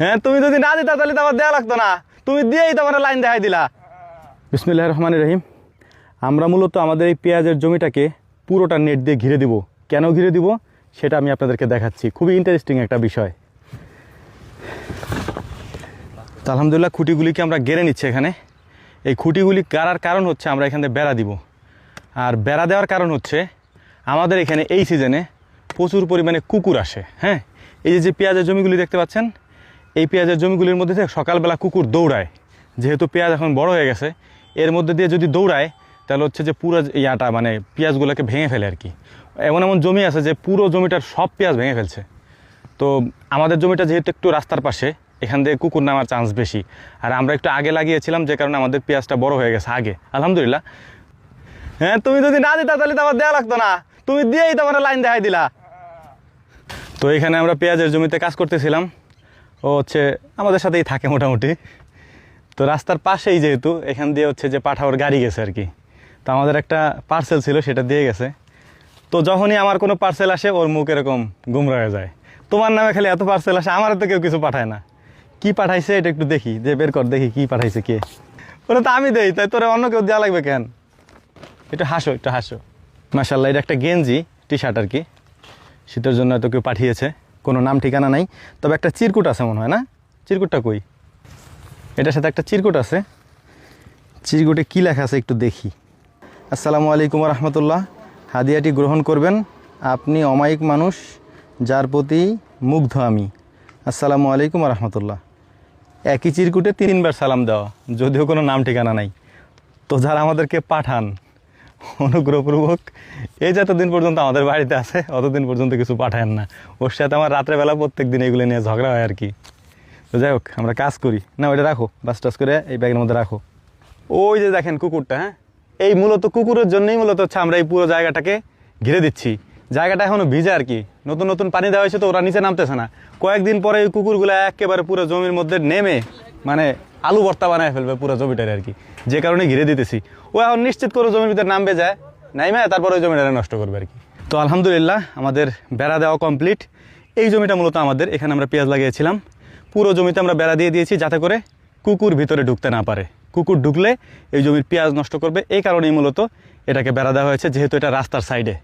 হ্যাঁ তুমি যদি না দিতা তাহলে তো আমার দেওয়া লাগতো না। তুমি দিয়েই তো আমার লাইন দেখাই দিলা। বিসমিল্লাহ রহমান রহিম। আমরা মূলত আমাদের এই পেঁয়াজের জমিটাকে পুরোটা নেট দিয়ে ঘিরে দিব। কেন ঘিরে দিব? সেটা আমি আপনাদেরকে দেখাচ্ছি। খুবই ইন্টারেস্টিং একটা বিষয়। তো আলহামদুলিল্লাহ, খুঁটিগুলিকে আমরা গেড়ে নিচ্ছি এখানে। এই খুঁটিগুলি গাড়ার কারণ হচ্ছে আমরা এখানে বেড়া দিব। আর বেড়া দেওয়ার কারণ হচ্ছে আমাদের এখানে এই সিজনে প্রচুর পরিমাণে কুকুর আসে। হ্যাঁ এই যে যে পেঁয়াজের জমিগুলি দেখতে পাচ্ছেন এই পেঁয়াজের জমিগুলির মধ্যে থেকে সকালবেলা কুকুর দৌড়ায়। যেহেতু পেঁয়াজ এখন বড় হয়ে গেছে, এর মধ্যে দিয়ে যদি দৌড়ায়, তাহলে হচ্ছে যে পুরো ইয়াটা মানে পেঁয়াজগুলোকে ভেঙে ফেলে আর কি। এমন এমন জমি আছে যে পুরো জমিটার সব পেঁয়াজ ভেঙে ফেলছে। তো আমাদের জমিটা যেহেতু একটু রাস্তার পাশে, এখান থেকে কুকুর নামার চান্স বেশি। আর আমরা একটু আগে লাগিয়েছিলাম, যে কারণে আমাদের পেঁয়াজটা বড় হয়ে গেছে আগে। আলহামদুলিল্লাহ। হ্যাঁ তুমি যদি না দিতা, তাহলে তো আমার দেওয়া লাগতো না। তুমি দিয়েই তো আমার লাইন দেখাই দিলা। তো এখানে আমরা পেঁয়াজের জমিতে কাজ করতেছিলাম। ও হচ্ছে আমাদের সাথেই থাকে মোটামুটি। তো রাস্তার পাশেই যেহেতু, এখান দিয়ে হচ্ছে যে পাঠাওয়ার গাড়ি গেছে আর কি। তো আমাদের একটা পার্সেল ছিল, সেটা দিয়ে গেছে। তো যখনই আমার কোনো পার্সেল আসে, ওর মুখ এরকম গুমরা হয়ে যায়। তোমার নামে খালি এত পার্সেল আসে, আমার তো কেউ কিছু পাঠায় না। কি পাঠাইছে এটা একটু দেখি, যে বের কর, দেখি কি পাঠাইছে কে। ওটা তো আমি দেই, তাই তোরা অন্য কেউ দেওয়া লাগবে কেন? একটু হাসো একটু হাসো। মাসাল্লাহ এটা একটা গেঞ্জি টি শার্ট আর কি। শীতের জন্য হয়তো কেউ পাঠিয়েছে। কোনো নাম ঠিকানা নাই। তবে একটা চিরকুট আছে মনে হয়, না? চিরকুটটা কই? এটার সাথে একটা চিরকুট আছে। চিরকুটে কী লেখা আছে একটু দেখি। আসসালামু আলাইকুম রহমতুল্লাহ হাদিয়াটি গ্রহণ করবেন। আপনি অমায়িক মানুষ, যার প্রতি মুগ্ধ আমি। আসসালামু আলাইকুম রহমতুল্লাহ একই চিরকুটে তিনবার সালাম দেওয়া, যদিও কোনো নাম ঠিকানা নাই। তো যারা আমাদেরকে পাঠান অনুগ্রহপূর্বক। এই যতদিন পর্যন্ত আমাদের বাড়িতে আছে, অতদিন পর্যন্ত কিছু পাঠায়েন না। ওর সাথে আমার রাত্রেবেলা প্রত্যেক দিন এগুলো নিয়ে ঝগড়া হয় আর কি। তো যাই হোক, আমরা কাজ করি। না, ওইটা রাখো, বাস টাস করে এই ব্যাগের মধ্যে রাখো। ওই যে দেখেন কুকুরটা হ্যাঁ? এই মূলত কুকুরের জন্যই মূলত হচ্ছে আমরা এই পুরো জায়গাটাকে ঘিরে দিচ্ছি। জায়গাটা এখনও ভিজে আর কি। নতুন নতুন পানি দেওয়া হয়েছে তো ওরা নিচে নামতেছে না। কয়েকদিন পরে এই কুকুরগুলো একেবারে পুরো জমির মধ্যে নেমে মানে আলু ভর্তা বানায় ফেলবে পুরো জমিটারে আর কি। যে কারণে ঘিরে দিতেছি। ও এখন নিশ্চিত করে জমির ভিতরে নামবে যায়। নাই নাইমে তারপরে ওই জমিটারে নষ্ট করবে আর কি। তো আলহামদুলিল্লাহ, আমাদের বেড়া দেওয়া কমপ্লিট এই জমিটা মূলত আমাদের। এখানে আমরা পেঁয়াজ লাগিয়েছিলাম। পুরো জমিতে আমরা বেড়া দিয়ে দিয়েছি যাতে করে কুকুর ভিতরে ঢুকতে না পারে। কুকুর ঢুকলে এই জমির পেঁয়াজ নষ্ট করবে। এই কারণেই মূলত এটাকে বেড়া দেওয়া হয়েছে, যেহেতু এটা রাস্তার সাইডে